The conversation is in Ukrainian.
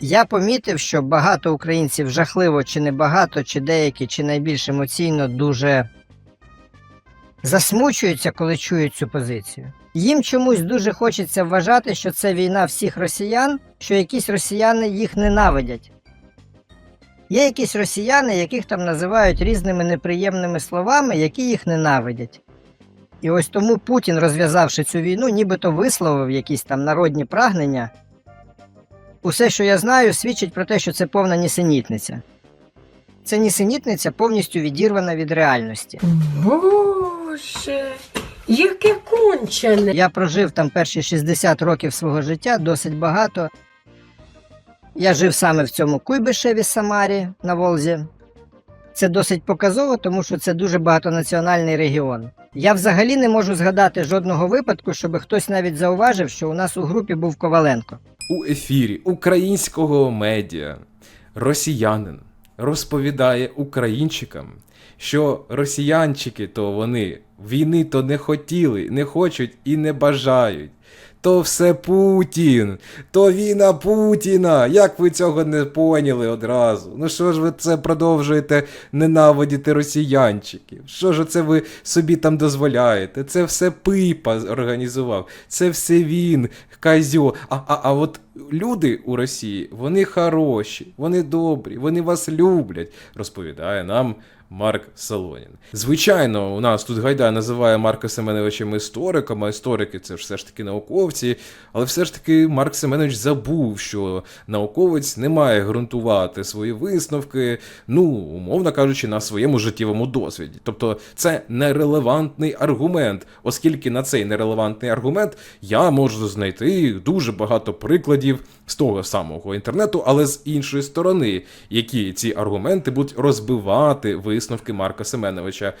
Я помітив, що багато українців жахливо чи не багато, чи деякі, чи найбільш емоційно дуже засмучуються, коли чують цю позицію. Їм чомусь дуже хочеться вважати, що це війна всіх росіян, що якісь росіяни їх ненавидять. Є якісь росіяни, яких там називають різними неприємними словами, які їх ненавидять. І ось тому Путін, розв'язавши цю війну, нібито висловив якісь там народні прагнення. Усе, що я знаю, свідчить про те, що це повна нісенітниця. Це нісенітниця повністю відірвана від реальності. Боже, яке кончене. Я прожив там перші 60 років свого життя, досить багато. Я жив саме в цьому Куйбишеві Самарі на Волзі. Це досить показово, тому що це дуже багатонаціональний регіон. Я взагалі не можу згадати жодного випадку, щоб хтось навіть зауважив, що у нас у групі був Коваленко. У ефірі українського медіа росіянин розповідає українчикам, що росіянчики то вони війни то не хотіли, не хочуть і не бажають. То все Путін, то війна Путіна. Як ви цього не поняли одразу? Ну що ж ви це продовжуєте ненавидіти росіянчиків? Що ж це ви собі там дозволяєте? Це все пипа організував, це все він, козьо. А, а, а от люди у Росії, вони хороші, вони добрі, вони вас люблять, розповідає нам. Марк Солонін. Звичайно, у нас тут Гайдай називає Марка Семеновичем істориком, а історики це все ж таки науковці. Але все ж таки Марк Семенович забув, що науковець не має ґрунтувати свої висновки, ну, умовно кажучи, на своєму життєвому досвіді. Тобто це нерелевантний аргумент, оскільки на цей нерелевантний аргумент я можу знайти дуже багато прикладів з того самого інтернету, але з іншої сторони, які ці аргументи будуть розбивати висновки Марка Семеновича.